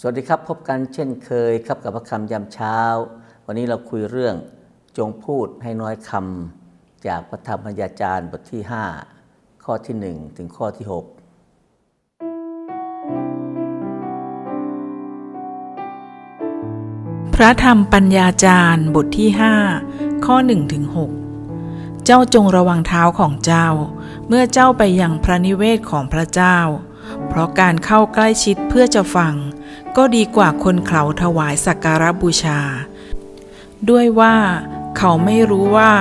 สวัสดีครับพบกันเช่นเคยครับกับพระคำยามเช้า วันนี้เราคุยเรื่องจงพูดให้น้อยคำจากพระธรรมยาจารย์บทที่ 5 ข้อที่ 1 ถึงข้อที่ 6 พระธรรมปัญญาจารย์บทที่ 5 ข้อ1ถึง6เจ้าจงระวังเท้าของเจ้า เมื่อเจ้าไปยังพระนิเวศของพระเจ้า เพราะการเข้าใกล้ชิดเพื่อจะฟัง ก็ดีกว่าคนเขาถวายสักการะบูชา ด้วยว่าเขาไม่รู้ว่า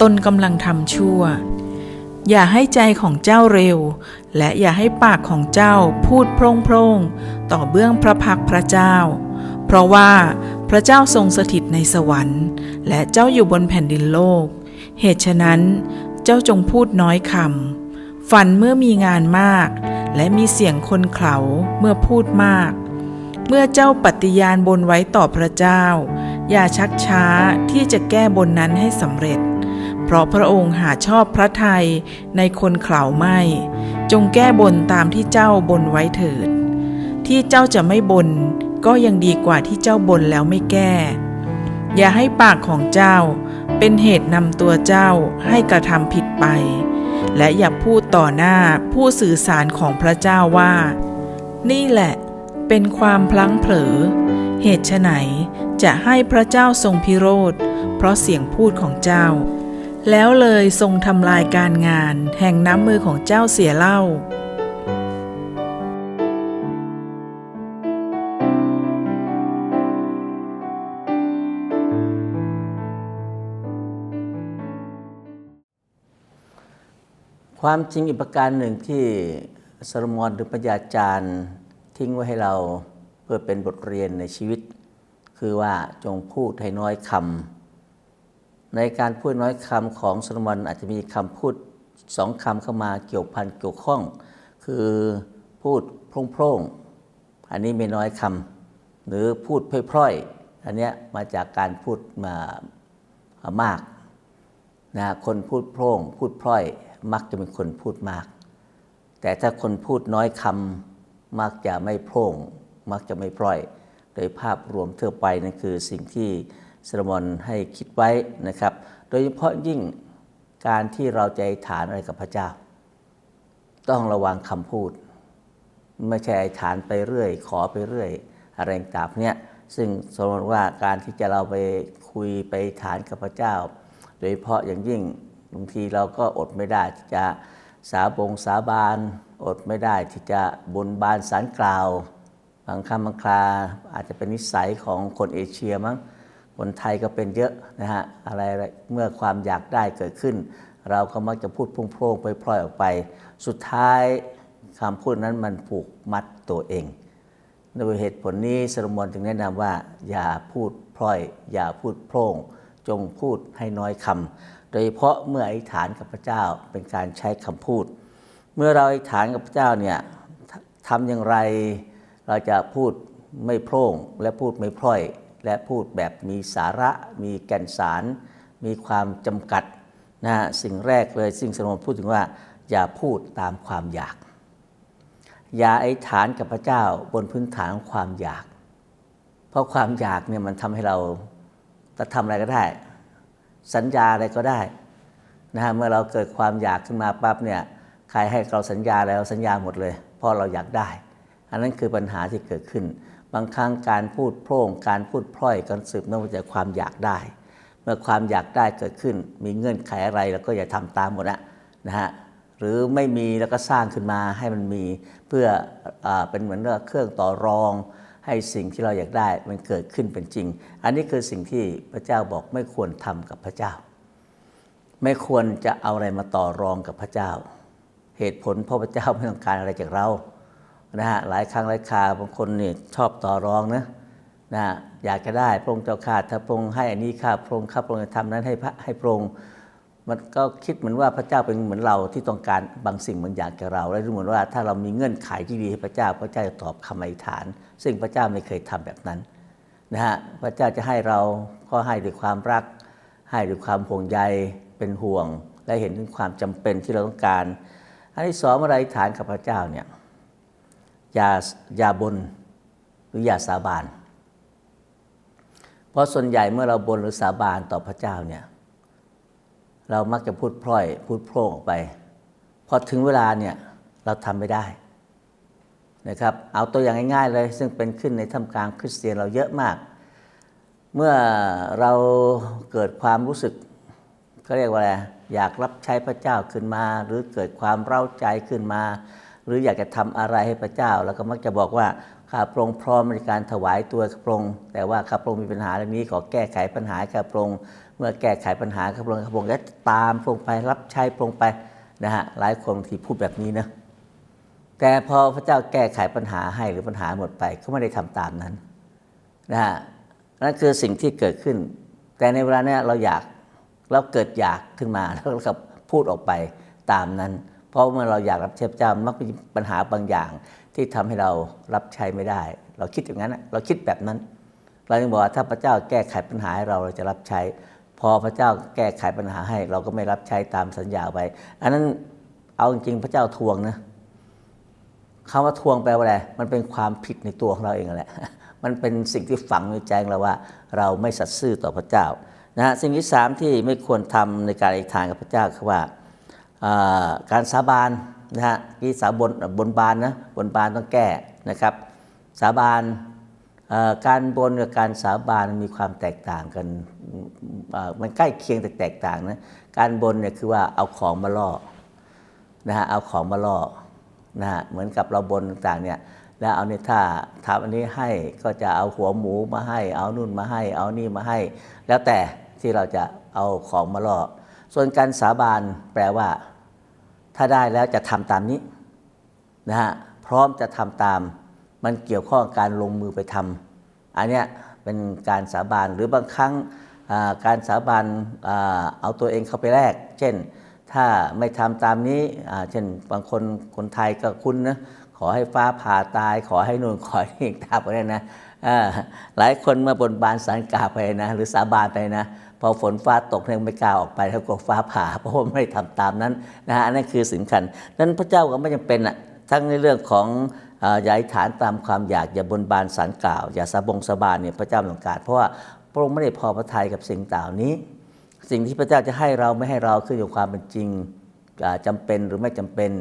ตนกำลังทำชั่ว อย่าให้ใจของเจ้าเร็ว และอย่าให้ปากของเจ้าพูดโพร่งต่อเบื้องพระพักพระเจ้า เพราะว่าพระเจ้าทรงสถิตในสวรรค์ และเจ้าอยู่บนแผ่นดินโลก เหตุฉะนั้นเจ้าจงพูดน้อยคำฝันเมื่อมีงานมาก และมีเสียงคนเขาเมื่อพูดมาก เมื่อเจ้าปฏิญาณบนไว้ต่อพระเจ้า อย่าชักช้าที่จะแก้บนนั้นให้สำเร็จ เพราะพระองค์หาชอบพระทัยในคนเข่าไม่ จงแก้บนตามที่เจ้าบนไว้เถิด ที่เจ้าจะไม่บนก็ยังดีกว่าที่เจ้าบนแล้วไม่แก้ อย่าให้ปากของเจ้าเป็นเหตุนำตัวเจ้าให้กระทำผิดไป และอย่าพูดต่อหน้าผู้สื่อสารของพระเจ้าว่า นี่แหละ เป็นความพลั้งเผลอ เหตุไฉนจะให้พระเจ้าทรงพิโรธ เพราะเสียงพูดของเจ้า แล้วเลยทรงทำลายการงานแห่งน้ำมือของเจ้าเสียเล่าความจริงอีกประการหนึ่งที่สโลมอนหรือปัญญาจารย์ ทิ้งไว้ให้เราเพื่อเป็นบทเรียนในชีวิต คือว่าจงพูดให้น้อยคำในการพูดน้อยคำของสมอนอาจจะมีคำพูดสองคำเข้ามาเกี่ยวพันเกี่ยวข้อง คือพูดโพร่งๆอันนี้ไม่น้อยคำหรือพูดพร่อยๆอันเนี้ยมาจากการพูดมามากนะคนพูดโพร่ง พูดพร่อย มักจะเป็นคนพูดมาก แต่ถ้าคนพูดน้อยคำ มักจะไม่โพร่ง มักจะไม่พร่อย โดยภาพรวมทั่วไปนั่นคือสิ่งที่สลมอนให้คิดไว้นะครับ โดยเฉพาะยิ่งการที่เราจะอธิษฐานอะไรกับพระเจ้า ต้องระวังคำพูด ไม่ใช่อธิษฐานไปเรื่อย ขอไปเรื่อยอะไรต่างเนี่ยซึ่งสมมติว่าการที่จะเราไปคุยไปอธิษฐานกับพระเจ้า โดยเฉพาะอย่างยิ่งบางทีเราก็อดไม่ได้จะ สาบงสาบานอดไม่ได้ที่จะบนบานสารกล่าวบางคำบางคราอาจจะเป็นนิสัยของคนเอเชียมั้งคนไทยก็เป็นเยอะนะฮะอะไรเมื่อความอยากได้เกิดขึ้น เราก็มักจะพูดพุ่งโพร่งๆพลอยออกไป สุดท้ายคำพูดนั้นมันผูกมัดตัวเองโดยเหตุผลนี้สโลมอนจึงแนะนำว่า อย่าพูดพร่อย อย่าพูดโพร่ง จงพูดให้น้อยคำโดยเฉพาะเมื่ออธิษฐานกับพระเจ้าเป็นการใช้คำพูด เมื่อเราอธิษฐานกับพระเจ้าเนี่ยทำอย่างไรเราจะพูดไม่โพร่งและพูดไม่พร่อย และพูดแบบมีสาระ มีแก่นสาร มีความจำกัดนะสิ่งแรกเลยสิ่งสโลมอพูดถึงว่า อย่าพูดตามความอยาก อย่าไอธิษฐานกับพระเจ้าบนพื้นฐานความอยาก เพราะความอยากเนี่ยมันทำให้เรา จะทำอะไรก็ได้ สัญญาอะไรก็ได้นะฮะเมื่อเราเกิดความอยากขึ้นมาปั๊บเนี่ยใครให้เราสัญญาอะไรเราสัญญาหมดเลยเพราะเราอยากได้ อันนั้นคือปัญหาที่เกิดขึ้น บางครั้งการพูดโพร่ง การพูดพร่อยกันสืบเนื่องมาจากความอยากได้ เมื่อความอยากได้เกิดขึ้น มีเงื่อนไขอะไรเราก็อย่าทำตามหมดนะนะฮะหรือไม่มีแล้วก็สร้างขึ้นมาให้มันมีเพื่ออเป็นเหมือนเครื่องต่อรอง ให้สิ่งที่เราอยากได้มันเกิดขึ้นเป็นจริง อันนี้คือสิ่งที่พระเจ้าบอกไม่ควรทำกับพระเจ้า ไม่ควรจะเอาอะไรมาต่อรองกับพระเจ้า เหตุผลเพราะพระเจ้าไม่ต้องการอะไรจากเรานะฮะหลายครั้งหลายคราบางคนนี่ชอบต่อรองนะนะอยากจะได้พระองค์เจ้าข้าถ้าพระองค์ให้อันนี้ข้าพระองค์ข้าพระองค์จะทำนั้นให้พระให้พระองค์ มันก็คิดเหมือนว่าพระเจ้าเป็นเหมือนเราที่ต้องการบางสิ่งบางอย่างจากเรา และดูเหมือนว่าถ้าเรามีเงื่อนไขที่ดีให้พระเจ้าพระเจ้าจะตอบคำอธิษฐาน ซึ่งพระเจ้าไม่เคยทำแบบนั้นนะฮะพระเจ้าจะให้เราก็ให้ด้วยความรัก ให้ด้วยความห่วงใยเป็นห่วง และเห็นถึงความจำเป็นที่เราต้องการ อันที่สองเมื่อไรฐานกับพระเจ้าเนี่ยอย่าอย่าบนหรืออย่าสาบาน เพราะส่วนใหญ่เมื่อเราบนหรือสาบานต่อพระเจ้าเนี่ย เรามักจะพูดพร่อย พูดโพร่งออกไป พอถึงเวลาเนี่ยเราทำไม่ได้นะครับเอาตัวอย่างง่ายๆเลย ซึ่งเป็นขึ้นในท่ามกลางคริสเตียนเราเยอะมาก เมื่อเราเกิดความรู้สึกเขาเรียกว่าอะไรอยากรับใช้พระเจ้าขึ้นมา หรือเกิดความเร้าใจขึ้นมา หรืออยากจะทำอะไรให้พระเจ้า แล้วก็มักจะบอกว่า ข้าพระองค์พร้อมในการถวายตัวข้าพระองค์แต่ว่าข้าพระองค์มีปัญหาเรื่องนี้ขอแก้ไขปัญหาข้าพระองค์เมื่อแก้ไขปัญหาข้าพระองค์ข้าพระองค์ก็ตามพระองค์ไปรับใช้พระองค์ไปนะฮะหลายคนที่พูดแบบนี้นะแต่พอพระเจ้าแก้ไขปัญหาให้หรือปัญหาหมดไปเขาไม่ได้ทำตามนั้นนะฮะนั่นคือสิ่งที่เกิดขึ้น แต่ในเวลาเนี้ยเราอยากเราเกิดอยากขึ้นมาแล้วก็พูดออกไปตามนั้น เพราะเมื่อเราอยากรับใช้พระเจ้ามักมีปัญหาบางอย่างที่ทำให้เรารับใช้ไม่ได้ เราคิดอย่างนั้นเราคิดแบบนั้น เราจึงบอกว่าถ้าพระเจ้าแก้ไขปัญหาให้เราเราจะรับใช้ พอพระเจ้าแก้ไขปัญหาให้ เราก็ไม่รับใช้ตามสัญญาไป อันนั้นเอาจริงๆพระเจ้าทวงนะคำว่าทวงแปลว่าอะไร มันเป็นความผิดในตัวของเราเองแหละ มันเป็นสิ่งที่ฝังในใจเราว่า เราไม่สัตย์ซื่อต่อพระเจ้านะฮะสิ่งที่สามที่ไม่ควรทำในการอธิษฐานกับพระเจ้าคือว่า การสาบานนะฮะที่สาบนบนบานนะบนบานต้องแก้นะครับ สาบานการบนกับการสาบานมีความแตกต่างกันมันใกล้เคียงแต่แตกต่างนะการบนเนี่ยคือว่าเอาของมาล่อนะฮะเอาของมาล่อนะฮะเหมือนกับเราบนต่างเนี่ยแล้วเอาเนี่ยถ้าทำอันนี้ให้ก็จะเอาหัวหมูมาให้ เอานู่นมาให้ เอานี่มาให้ แล้วแต่ที่เราจะเอาของมาล่อส่วนการสาบานแปลว่า ถ้าได้แล้วจะทำตามนี้นะฮะพร้อมจะทำตาม มันเกี่ยวข้องการลงมือไปทำอันเนี้ยเป็นการสาบานหรือบางครั้งอ่าการสาบานอ่าเอาตัวเองเข้าไปแลกเช่นถ้าไม่ทำตามนี้อ่าเช่นบางคนคนไทยก็คุ้นะขอให้ฟ้าผ่าตาย ขอให้นู่นขอให้นี่ตาไปนะอ่าหลายคนมื่อบนบานสารกาไปนะ หรือสาบานไปนะ พอฝนฟ้าตกเนี่ยไม่กล้าออกไปถ้ากลัวฟ้าผ่า เพราะว่าไม่ได้ทำตามนั้นนะฮะนนั้นคือสำคัญนั้นพระเจ้าก็ไม่จำเป็นอะทั้งในเรื่องของอย่าอธิษฐานตามความอยากอย่าบนบานสารกล่าว อย่าสาบงสาบานเนี่ยพระเจ้าไม่ต้องการเพราะว่าพระองค์ไม่ได้พอพระทัยกับสิ่งต่างนี้ สิ่งที่พระเจ้าจะให้เราไม่ให้เราขึ้นอยู่กับความเป็นจริงอ่าจำเป็นหรือไม่จำเป็น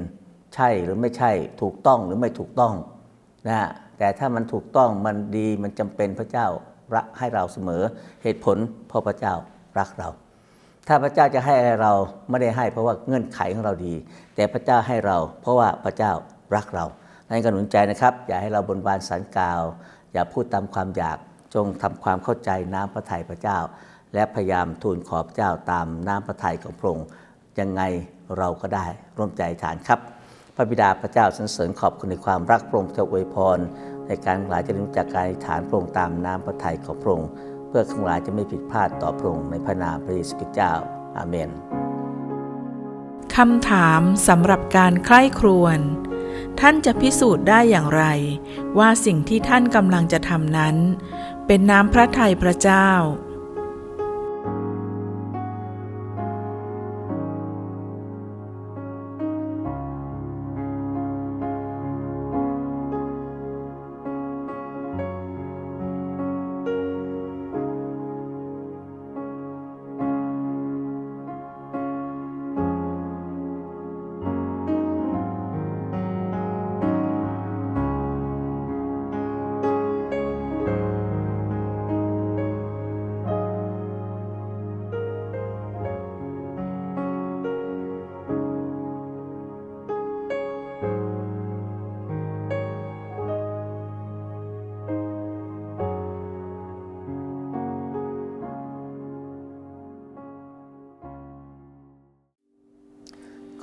ใช่หรือไม่ใช่ถูกต้องหรือไม่ถูกต้องนะฮะแต่ถ้ามันถูกต้องมันดีมันจำเป็นพระเจ้า รักให้เราเสมอ เหตุผลเพราะพระเจ้ารักเรา ถ้าพระเจ้าจะให้อะไรเราไม่ได้ให้เพราะว่าเงื่อนไขของเราดี แต่พระเจ้าให้เรา เพราะว่าพระเจ้ารักเรานั่นก็หนุนใจนะครับ อย่าให้เราบนบานสารกล่าว อย่าพูดตามความอยากจงทำความเข้าใจน้ำพระทัยพระเจ้า และพยายามทูลขอพระเจ้าตามน้ำพระทัยของพระองค์ยังไงเราก็ได้ร่วมใจฐานครับ พระบิดาพระเจ้าสรรเสริญขอบคุณในความรักพระองค์จะอวยพร ในการทั้งหลายจะรู้จักการฐานพระองค์ตามน้ำพระทัยของพระองค์เพื่อทั้งหลายจะไม่ผิดพลาดต่อพระองค์ในพระนามพระเยซูคริสต์เจ้าอาเมนคำถามสำหรับการใคร่ครวญท่านจะพิสูจน์ได้อย่างไร ว่าสิ่งที่ท่านกำลังจะทำนั้น เป็นน้ำพระทัยพระเจ้า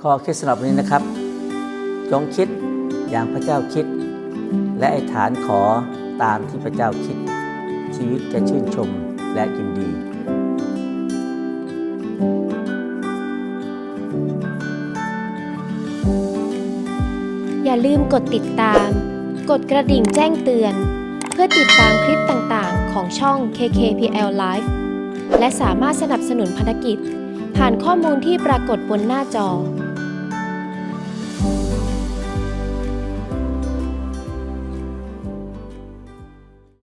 ข้อคิดสำหรับวันนี้นะครับ จงคิดอย่างพระเจ้าคิด และอธิษฐานขอตามที่พระเจ้าคิด ชีวิตจะชื่นชมและยินดีอย่าลืมกดติดตาม กดกระดิ่งแจ้งเตือน เพื่อติดตามคลิปต่างๆ ของช่อง KKPL Live และสามารถสนับสนุนภารกิจ ผ่านข้อมูลที่ปรากฏบนหน้าจอ